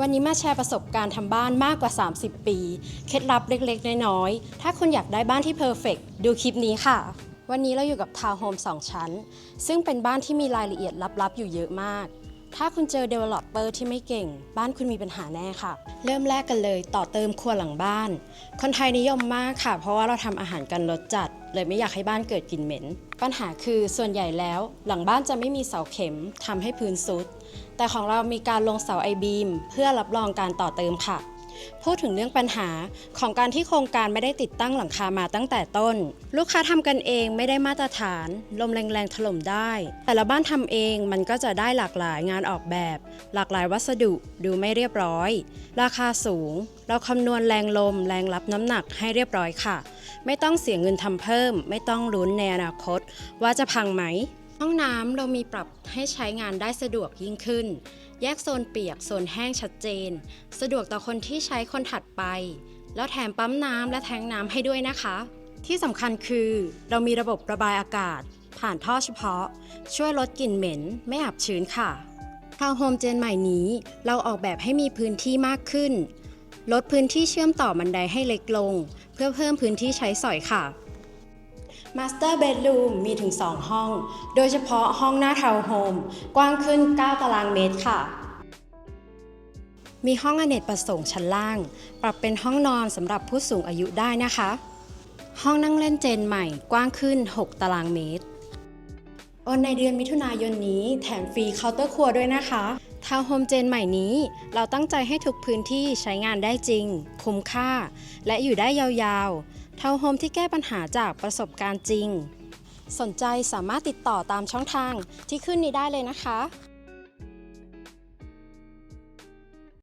วันนี้มาแชร์ประสบการณ์ทำบ้านมากกว่า 30 ปี เคล็ดลับเล็กๆ น้อยๆ ถ้าคุณอยากได้บ้านที่เพอร์เฟกดูคลิปนี้ค่ะ วันนี้เราอยู่กับทาวน์โฮม2ชั้น ซึ่งเป็นบ้านที่มีรายละเอียดลับๆ อยู่เยอะมาก ถ้าคุณเจอ developer ที่ไม่เก่ง บ้านคุณมีปัญหาแน่ค่ะ เริ่มแรกกันเลยต่อเติมครัวหลังบ้าน คนไทยนิยมมากค่ะ เพราะว่าเราทำอาหารกันรสจัด เลยไม่อยากให้บ้านเกิดกลิ่นเหม็น ปัญหาคือส่วนใหญ่แล้ว หลังบ้านจะไม่มีเสาเข็มทำให้พื้นซุด แต่ของเรามีการลงเสาไอบีมเพื่อรับรองการต่อเติมค่ะ พูดถึงเรื่องปัญหาของการที่โครงการไม่ได้ติดตั้งหลังคามาตั้งแต่ต้น ลูกค้าทำกันเองไม่ได้มาตรฐาน ลมแรงๆถล่มได้ แต่ละบ้านทำเองมันก็จะได้หลากหลายงานออกแบบ หลากหลายวัสดุดูไม่เรียบร้อย ราคาสูง เราคำนวณแรงลม แรงรับน้ำหนักให้เรียบร้อยค่ะ ไม่ต้องเสียเงินทำเพิ่ม ไม่ต้องลุ้นในอนาคต ว่าจะพังไหมห้องน้ำเรามีปรับให้ใช้งานได้สะดวกยิ่งขึ้น แยกโซนเปียกโซนแห้งชัดเจน สะดวกต่อคนที่ใช้คนถัดไป แล้วแถมปั๊มน้ำและแทงน้ำให้ด้วยนะคะ ที่สำคัญคือเรามีระบบระบายอากาศ ผ่านท่อเฉพาะ ช่วยลดกลิ่นเหม็น ไม่อับชื้นค่ะทาวน์โฮมเจนใหม่นี้เราออกแบบให้มีพื้นที่มากขึ้น ลดพื้นที่เชื่อมต่อบันไดให้เล็กลง เพื่อเพิ่มพื้นที่ใช้สอยค่ะ Master Bedroom มีถึง 2 ห้อง โดยเฉพาะห้องหน้าทาวน์โฮมกว้างขึ้น 9 ตารางเมตรค่ะ มีห้องอเนกประสงค์ชั้นล่าง ปรับเป็นห้องนอนสำหรับผู้สูงอายุได้นะคะ ห้องนั่งเล่นเจนใหม่กว้างขึ้น 6 ตารางเมตรโอนในเดือนมิถุนายนนี้แถมฟรีเคาน์เตอร์ครัวด้วยนะคะทาวน์โฮมเจนใหม่นี้ เราตั้งใจให้ทุกพื้นที่ใช้งานได้จริง คุ้มค่า และอยู่ได้ยาวๆาวน์โฮมที่แก้ปัญหาจากประสบการณ์จริง สนใจสามารถติดต่อตามช่องทางที่ขึ้นนี้ได้เลยนะคะ